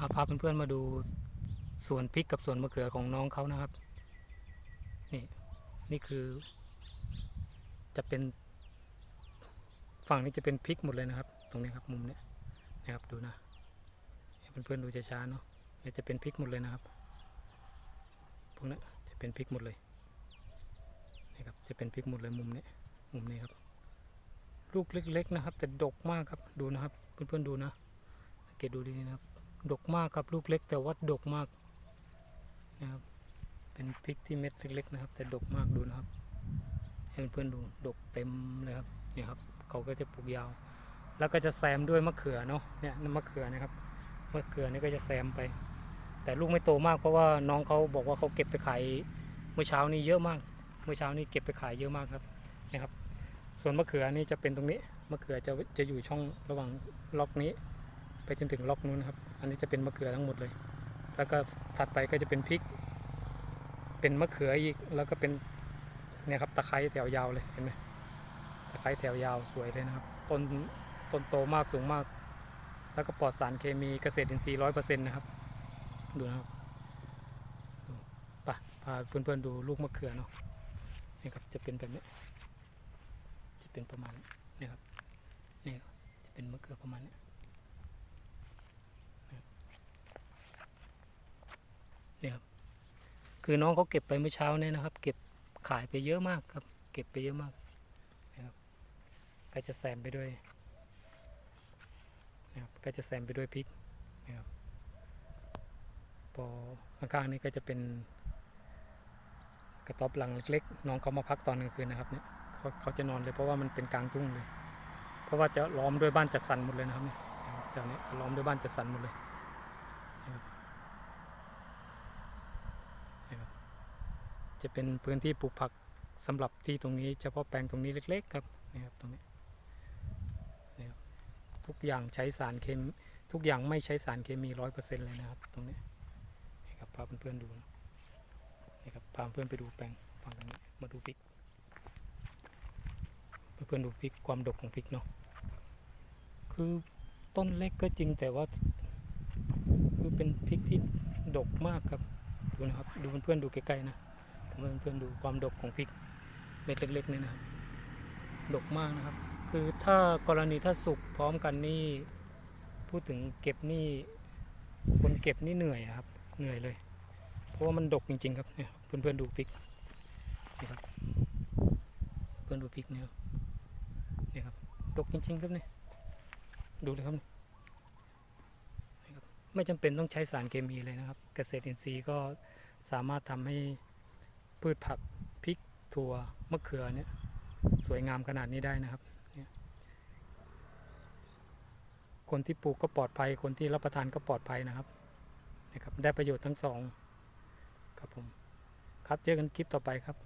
เอาพาเพื่อนๆมาดูสวนพริกกับสวนมะเขือของน้องเขานะครับ นี่นี่คือ จะเป็น ฝั่งนี้จะเป็นพริกหมดเลยนะครับ ตรงนี้ครับมุมเนี้ยนะครับดูนะเพื่อนๆดูช้าๆเนาะเนี่ยจะเป็นพริกหมดเลยนะครับพวกนี้จะเป็นพริกหมดเลยนี่ครับจะเป็นพริกหมดเลยมุมนี้มุมนี้ครับ ลูกเล็ก ๆนะครับ แต่ดกมากครับดูนะครับ เพื่อนๆดูนะสังเกตดูดีๆนะครับ ดกมากครับลูกเล็ก แต่ว่าดกมากนะครับเป็นพริกที่เม็ดเล็กๆนะครับ แต่ดกมากดูนะครับให้เพื่อนๆดูดกเต็มเลยครับเนี่ยครับเขาก็จะปลูกยาว แล้วก็จะแซมด้วยมะเขือเนาะเนี่ยมะเขือนะครับมะเขือนี่ก็จะแซมไป แต่ลูกไม่โตมากเพราะว่าน้องเขาบอกว่าเขาเก็บไปขายเมื่อเช้านี้เยอะมาก เมื่อเช้านี้เก็บไปขายเยอะมากครับนะครับ ส่วนมะเขือนี่จะเป็นตรงนี้มะเขือจะจะอยู่ช่องระหว่างล็อกนี้ ไปจนถึงล็อกนู้นครับ อันนี้จะเป็นมะเขือทั้งหมดเลย แล้วก็ถัดไปก็จะเป็นพริก เป็นมะเขืออีก แล้วก็เป็นเนี่ยครับตะไคร้แถวยาวเลยเห็นไหมตะไคร้แถวยาวสวยเลยนะครับ ต้นต้นโตมากสูงมาก แล้วก็ปลอดสารเคมีเกษตรอินทรีย์ร้อยเปอร์เซ็นต์นะครับ ดูนะครับดูไปพาเพื่อนๆดูลูกมะเขือเนาะ นี่ครับจะเป็นแบบนี้ จะเป็นประมาณนี้ครับ นี่จะเป็นมะเขือประมาณนี้ เนี่ยครับคือน้องเขาเก็บไปเมื่อเช้าเนี่ยนะครับ เก็บขายไปเยอะมากครับ เก็บไปเยอะมากนะครับก็จะแซมไปด้วยนะครับก็จะแซมไปด้วยพริกนะครับพอข้างๆนี้ก็จะเป็นกระต๊อบหลังเล็กๆ น้องเขามาพักตอนกลางคืนนะครับเนี่ยเขาเขาจะนอนเลยเพราะว่ามันเป็นกลางทุ่งเลย เพราะว่าจะล้อมด้วยบ้านจัดสรรหมดเลยนะครับเนี่ยแถวนี้จะล้อมด้วยบ้านจัดสรรหมดเลย จะเป็นพื้นที่ปลูกผักสำหรับที่ตรงนี้เฉพาะแปลงตรงนี้เล็ก ๆ ครับนี่ครับตรงนี้ทุกอย่างใช้สารเคมีทุกอย่างไม่ใช้สารเคมีร้อยเปอร์เซ็นต์เลยนะครับ ตรงนี้นี่ครับพาเพื่อนๆดูนะนี่ครับพาเพื่อนไปดูแปลงฝั่งตรงนี้มาดูพริกเพื่อนๆดูพริกความดกของพริกเนาะคือต้นเล็กก็จริงแต่ว่า คือเป็นพริกที่ดกมากครับดูนะครับดูเพื่อนๆดูใกล้ๆนะ เพื่อนๆดูความดกของพริกเม็ดเล็กๆนี่นะครับดกมากนะครับ คือถ้ากรณีถ้าสุกพร้อมกันนี่พูดถึงเก็บนี่คนเก็บนี่เหนื่อยครับ เหนื่อยเลย เพราะว่ามันดกจริง ๆ ครับเนี่ยเพื่อนๆดูพริกนี่ครับ เพื่อนดูพริกเนี่ยนี่ครับดกจริง ๆ ครับเนี่ยดูเลยครับไม่จำเป็นต้องใช้สารเคมีเลยนะครับ เกษตรอินทรีย์ก็สามารถทำให้ พืชผักพริกถั่วมะเขือเนี่ยสวยงามขนาดนี้ได้นะครับ คนที่ปลูกก็ปลอดภัย คนที่รับประทานก็ปลอดภัยนะครับนะครับ ได้ประโยชน์ทั้งสองครับผม ครับเจอกันคลิปต่อไปครับ